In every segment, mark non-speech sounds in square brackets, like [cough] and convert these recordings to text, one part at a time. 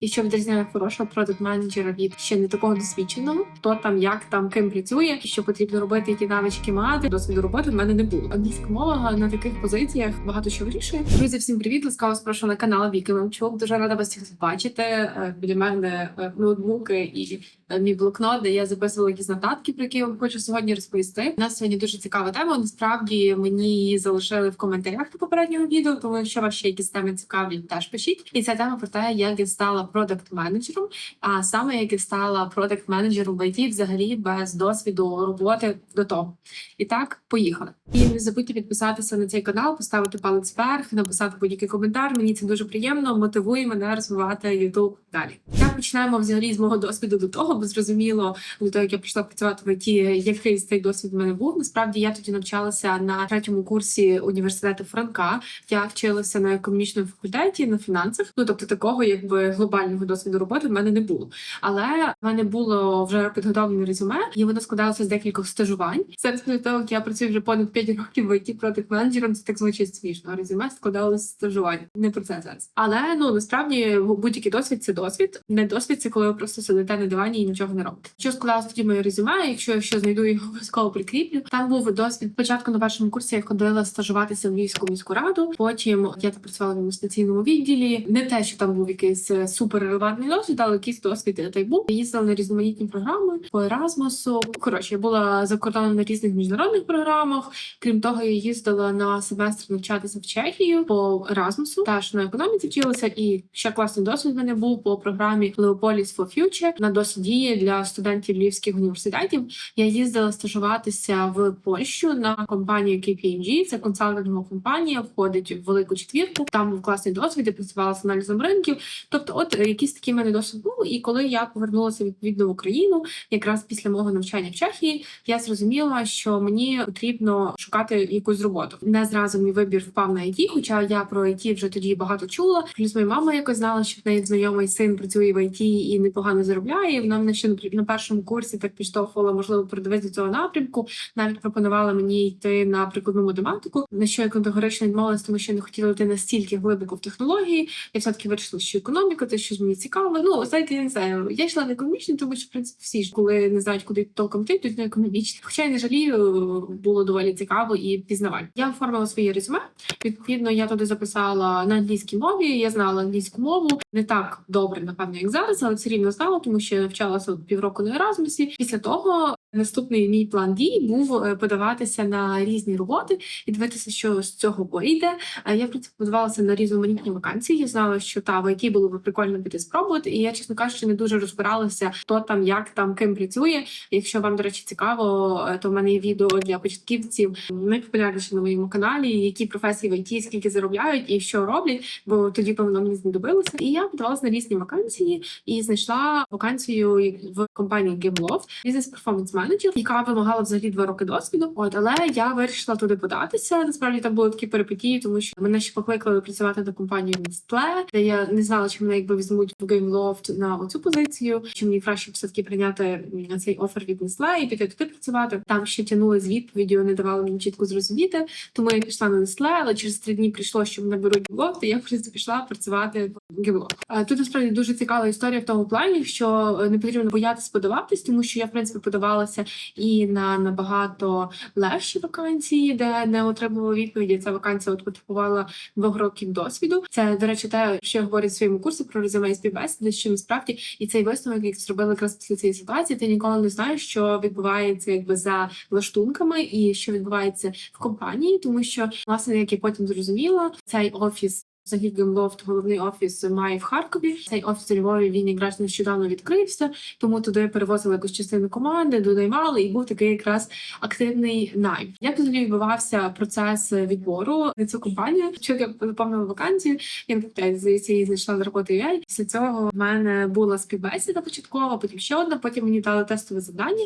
І що відрізняє хорошого продакт менеджера від ще не такого досвідченого, хто там як там ким працює, що потрібно робити, які навички мати. Досвіду роботи в мене не було. Англійська мова на таких позиціях багато що вирішує. Друзі, всім привіт! Ласкаво спрошу на канал Віки Мамчук. Дуже рада вас всіх бачити. Е, Біля мене е, ноутбуки і е, мій блокнот, де я записувала якісь нотатки, про які я вам хочу сьогодні розповісти. У нас сьогодні дуже цікава тема. Насправді мені її залишили в коментарях до попереднього відео. Тому вас ще якісь теми цікаві, теж пишіть. І ця тема про те, як я стала продакт менеджером, а саме як і стала продакт менеджером в IT взагалі без досвіду роботи до того. І так, поїхали. І не забудьте підписатися на цей канал, поставити палець вверх, написати будь-який коментар. Мені це дуже приємно, мотивує мене розвивати YouTube далі. Починаємо взагалі з мого досвіду до того, бо зрозуміло до того, як я прийшла працювати в ІТ, який цей досвід в мене був. Насправді я тоді навчалася на третьому курсі університету Франка. Я вчилася на економічному факультеті на фінансах. Ну тобто такого, якби глобального досвіду роботи в мене не було. Але в мене було вже підготовлене резюме, і воно складалося з декількох стажувань. Зараз після того, як я працюю вже понад 5 років в IT продакт менеджером, це так звучить смішно. Резюме складалося з стажувань. Не про це зараз. Але ну насправді будь-який досвід це досвід. Не досвід це коли ви просто сидите на дивані і нічого не робите. Що складалося тоді моє резюме? Якщо я ще знайду його [laughs] обов'язково прикріплю. Там був досвід. Спочатку на першому курсі я ходила стажуватися в Львівську міську раду. Потім я там працювала в інвестиційному відділі. Не те, що там був якийсь е, супер релевантний досвід, але якийсь досвід та й був. Я їздила на різноманітні програми по Еразмусу. Коротше, я була за кордоном на різних міжнародних програмах. Крім того, я їздила на семестр навчатися в Чехію по Еразмусу. Теж на економіці вчилася, і ще класний досвід в мене був по програмі Leopolis for Future на досвіді для студентів львівських університетів. Я їздила стажуватися в Польщу на компанію KPMG. Це консалтингова компанія, входить в велику четвірку. Там був класний досвід, я працювала з аналізом ринків. Тобто, от е, якийсь такий мене досвід був. І коли я повернулася відповідно в Україну, якраз після мого навчання в Чехії, я зрозуміла, що мені потрібно шукати якусь роботу. Не зразу мій вибір впав на IT, хоча я про IT вже тоді багато чула. Плюс моя мама якось знала, що в неї знайомий син працює в IT і непогано заробляє. І Вона мене ще на першому курсі так підштовхувала, можливо, продивитися цього напрямку. Навіть пропонувала мені йти на прикладну математику, на що я категорично відмовилась, тому що не хотіла йти настільки глибоко в технології. Я все таки вирішила, що економіка, це щось мені цікаво. Ну знаєте, я не знаю. Я йшла на економічну, тому що в принципі всі ж коли не знають, куди толком йти, йдуть на економічні. Хоча я не жалію, було доволі цікаво і пізнавально. Я оформила своє резюме. Відповідно, я туди записала на англійській мові. Я знала англійську мову не так добре, напевно, як зараз, але все рівно знала, тому що я вчалася півроку на Еразмусі. Після того наступний мій план дій був е, подаватися на різні роботи і дивитися, що з цього вийде. Я в принципі подавалася на різноманітні вакансії. Я знала, що та в IT було б прикольно піти спробувати. І я, чесно кажучи, не дуже розбиралася, хто там, як там, ким працює. Якщо вам, до речі, цікаво, е, то в мене є відео для початківців найпопулярніше на моєму каналі, які професії в IT, скільки заробляють і що роблять, бо тоді певно мені знадобилося. І я подавалася на різні вакансії і знайшла вакансію в компанії Gameloft, бізнес перформанс менеджер, яка вимагала взагалі два роки досвіду. От але я вирішила туди податися. Насправді там були такі перипетії, тому що мене ще покликали працювати на компанію Nestle, де я не знала, чи мене якби візьмуть в Gameloft на оцю позицію, чи мені краще все таки прийняти цей офер від Nestle і піти туди працювати. Там ще тягнули з відповіддю, не давали мені чітко зрозуміти. Тому я пішла на Nestle, але через три дні прийшло, що мене беруть в Gameloft, і я принципі пішла працювати в Gameloft. Тут насправді дуже цікава історія в тому плані, що е, не потрібно боятися подаватись, тому що я в принципі подавалася і на набагато легші вакансії, де не отримувала відповіді. Ця вакансія от потребувала двох років досвіду. Це до речі, те, що я говорю в своєму курсі про резюме і співбесіди, що насправді і цей висновок, який зробили якраз після цієї ситуації, ти ніколи не знаєш, що відбувається якби за лаштунками і що відбувається в компанії, тому що власне, як я потім зрозуміла, цей офіс. Взагалі Гемлофт, головний офіс має в Харкові. Цей офіс у Львові він якраз нещодавно відкрився, тому туди перевозили якусь частину команди, донаймали, і був такий якраз активний найм. Як взагалі відбувався процес відбору на цю компанію? Що я заповнила вакансію, я не пам'ятаю, здається, її знайшла на роботу UA. Після цього в мене була співбесіда початкова, потім ще одна. Потім мені дали тестове завдання,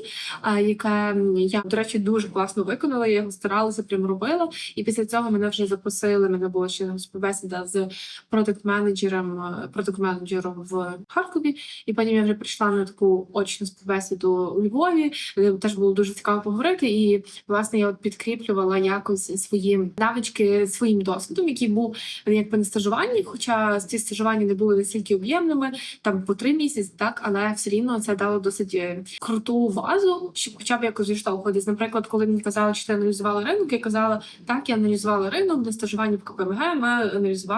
яке я до речі дуже класно виконала. Я його старалася, прям робила. І після цього мене вже запросили. Мене була ще співбесіда з з продакт-менеджером, продакт-менеджером в Харкові, і потім я вже прийшла на таку очну співбесіду у Львові. де Теж було дуже цікаво поговорити. І власне я от підкріплювала якось свої навички своїм досвідом, який був якби на стажуванні. Хоча ці стажування не були настільки об'ємними, там по три місяці, так але все рівно це дало досить е, круту базу, щоб хоча б якось зіштовхуватись. Наприклад, коли мені казали, що ти аналізувала ринок, я казала, так, я аналізувала ринок на стажуванні в КПМГ. Ми аналізували.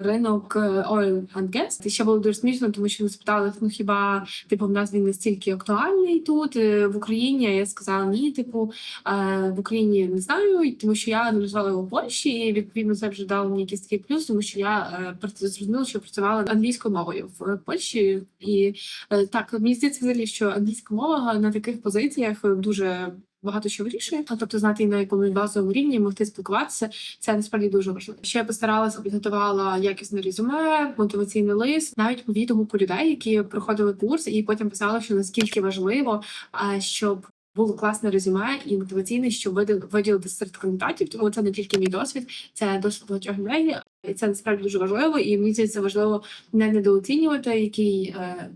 Ринок е, oil and gas. І ще було дуже смішно, тому що ми спитали, ну хіба типу в нас він настільки актуальний тут е, в Україні? А я сказала ні, типу е, в Україні не знаю, тому що я аналізувала його в Польщі, і відповідно це вже дало мені якийсь такий плюс, тому що я зрозуміла, що працювала англійською мовою в Польщі, і так мені здається, взагалі, що англійська мова на таких позиціях дуже. Багато що вирішує, тобто знати на якомусь базовому рівні могти спілкуватися. Це насправді дуже важливо. Ще я постаралася підготувала якісне резюме, мотиваційний лист, навіть відгуку людей, які проходили курс, і потім писали, що наскільки важливо, щоб було класне резюме і мотиваційне, виділ- виділити серед кандидатів. Тому це не тільки мій досвід, це досвід багатьох людей. І це насправді дуже важливо. І мені здається, важливо не недооцінювати, який е,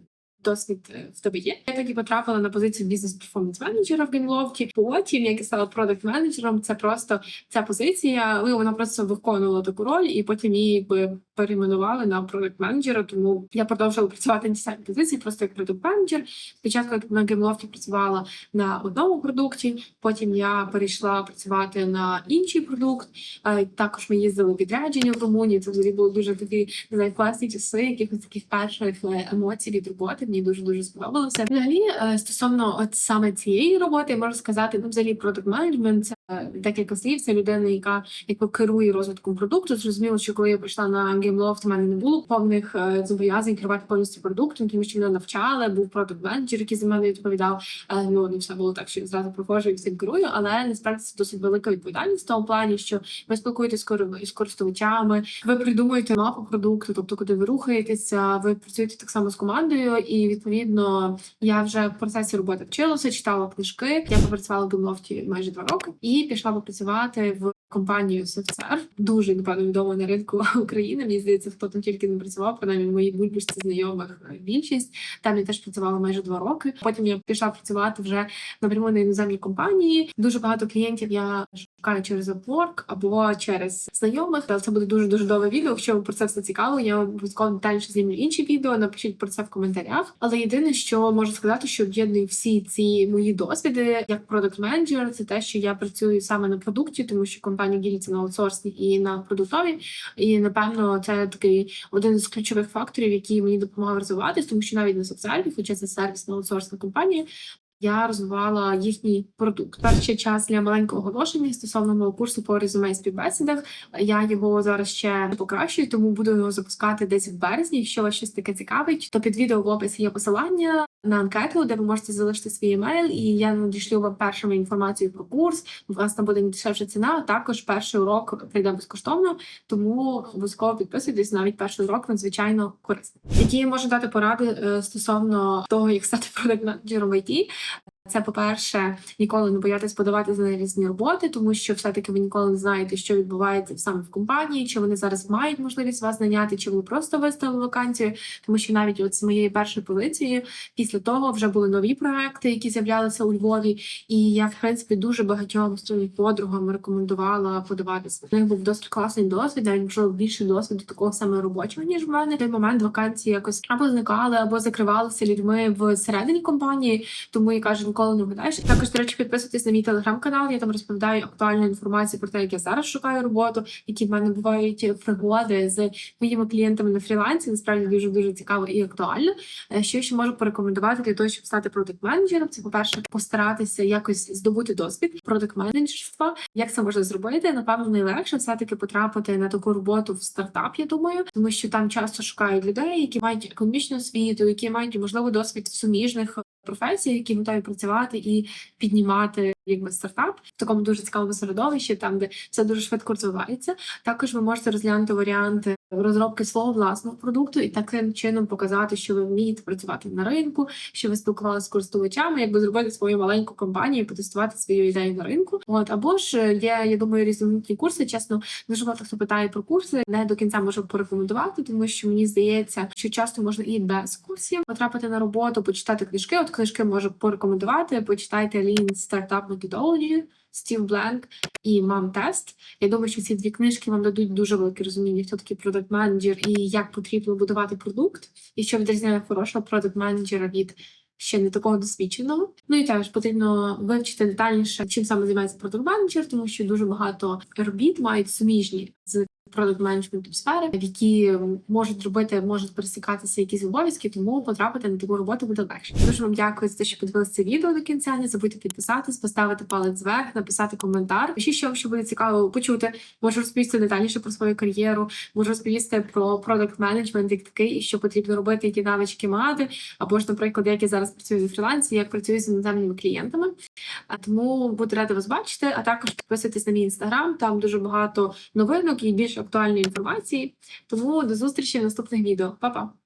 досвід е, в тебе є. Я тоді потрапила на позицію бізнес-перформанс менеджера в Геймлофті. Потім, як я стала продакт менеджером, це просто ця позиція. ну, Вона просто виконувала таку роль, і потім її якби перейменували на продакт менеджера. Тому я продовжила працювати на самій позиції, просто як продакт менеджер. Спочатку на Геймлофті працювала на одному продукті. Потім я перейшла працювати на інший продукт. Е, Також ми їздили в відрядження в Румунії. Це взагалі були дуже такі класні часи, якихось таких перших е, емоцій від роботи. Мені дуже дуже сподобалося. Взагалі, е, стосовно от саме цієї роботи, я можу сказати, ну взагалі продакт менеджмент це декілька слів. Це людина, яка якби керує розвитком продукту. Зрозуміло, що коли я прийшла на GameLoft, у мене не було повних е, зобов'язань керувати повністю продуктом, тому що мене навчали, був продакт менеджер, який за мене відповідав. Е, Ну не все було так, що я зразу проходжу і всім керую, але насправді це досить велика відповідальність в тому плані, що ви спілкуєтесь з кор- з користувачами, ви придумуєте мапу продукту, тобто куди ви рухаєтеся, ви працюєте так само з командою, і відповідно я вже в процесі роботи вчилася, читала книжки. Я попрацювала в Гемлофті майже два роки і пішла попрацювати в. Компанію SFCR, дуже напевно відома на ринку [laughs] України. Мені здається, хто там тільки не працював, принаймні в моїй бульбашці знайомих е, більшість. Там я теж працювала майже два роки. Потім я пішла працювати вже напряму на іноземній компанії. Дуже багато клієнтів я шукаю через Upwork або через знайомих. Але Це буде дуже дуже довге відео. Якщо вам про це все цікаво, я обов'язково детальніше знімлю інші відео. Напишіть про це в коментарях. Але єдине, що можу сказати, що об'єднує всі ці мої досвіди як продакт менеджер, це те, що я працюю саме на продукті, тому що компанія ділиться на аутсорсні і на продуктові. І напевно це такий один з ключових факторів, який мені допомагав розвиватись, тому що навіть на соціальних, хоча це сервісна аутсорсна компанія. Я розвивала їхній продукт. Перший час для маленького оголошення стосовно мого курсу по резюме і співбесідах. Я його зараз ще покращую, тому буду його запускати десь в березні. Якщо вас щось таке цікавить, то під відео в описі є посилання на анкету, де ви можете залишити свій емейл, і я надішлю вам першими інформацію про курс. У вас там буде дешевша ціна. Також перший урок прийде безкоштовно, тому обов'язково підписуйтесь. Навіть перший урок надзвичайно корисний. Які я можу дати поради е, стосовно того, як стати продакт-менеджером в IT. Це, по-перше, ніколи не боятись подаватися на різні роботи, тому що все-таки ви ніколи не знаєте, що відбувається саме в компанії, чи вони зараз мають можливість вас наняти, чи ви просто виставили вакансію. Тому що навіть от з моєї першої позиції після того вже були нові проекти, які з'являлися у Львові. І я, в принципі, дуже багатьом своїм подругам рекомендувала подаватися. У них був досить класний досвід, навіть можливо більше досвіду такого саме робочого, ніж в мене. В той момент вакансії якось або зникали, або закривалися людьми всередині компанії. Тому я кажу, ніколи не вгадаєш. Також, до речі, підписуйтесь на мій телеграм-канал. Я там розповідаю актуальну інформацію про те, як я зараз шукаю роботу, які в мене бувають пригоди з моїми клієнтами на фрілансі. Насправді дуже дуже цікаво і актуально. Е, Що ще можу порекомендувати для того, щоб стати продакт-менеджером? Це, по-перше, постаратися якось здобути досвід продакт-менеджерства. Як це можна зробити? Напевно, найлегше все-таки потрапити на таку роботу в стартап, я думаю, тому що там часто шукають людей, які мають економічну освіту, які мають можливо досвід в суміжних професій, які готові працювати і піднімати якби стартап в такому дуже цікавому середовищі, там де все дуже швидко розвивається. Також ви можете розглянути варіанти розробки свого власного продукту і таким чином показати, що ви вмієте працювати на ринку, що ви спілкувалися з користувачами, якби зробити свою маленьку компанію, потестувати свою ідею на ринку. От або ж є, я думаю, різноманітні курси. Чесно, дуже багато хто питає про курси. Не до кінця можу порекомендувати, тому що мені здається, що часто можна і без курсів потрапити на роботу, почитати книжки. От книжки можу порекомендувати. Почитайте Lean Startup Methodology, Стів Бленк і Мам Тест. Я думаю, що ці дві книжки вам дадуть дуже велике розуміння, хто такий продакт менеджер і як потрібно будувати продукт, і що відрізняє хорошого продакт менеджера від ще не такого досвідченого. Ну і теж потрібно вивчити детальніше, чим саме займається продакт менеджер, тому що дуже багато робіт мають суміжні з продакт менеджменту сфери, в які можуть робити, можуть пересікатися якісь обов'язки, тому потрапити на таку роботу буде легше. Дуже вам дякую за те, що подивилися це відео до кінця. Не забудьте підписатись, поставити палець вверх, написати коментар. Ще що вам буде цікаво почути. Можу розповісти детальніше про свою кар'єру, можу розповісти про продакт менеджмент як такий, і що потрібно робити, які навички мати, або ж, наприклад, як я зараз працюю на фрілансі, як працюю з іноземними клієнтами. А тому буду рада вас бачити. А також підписуйтесь на мій інстаграм. Там дуже багато новинок і більш актуальної інформації. Тому до зустрічі в наступних відео. Па-па!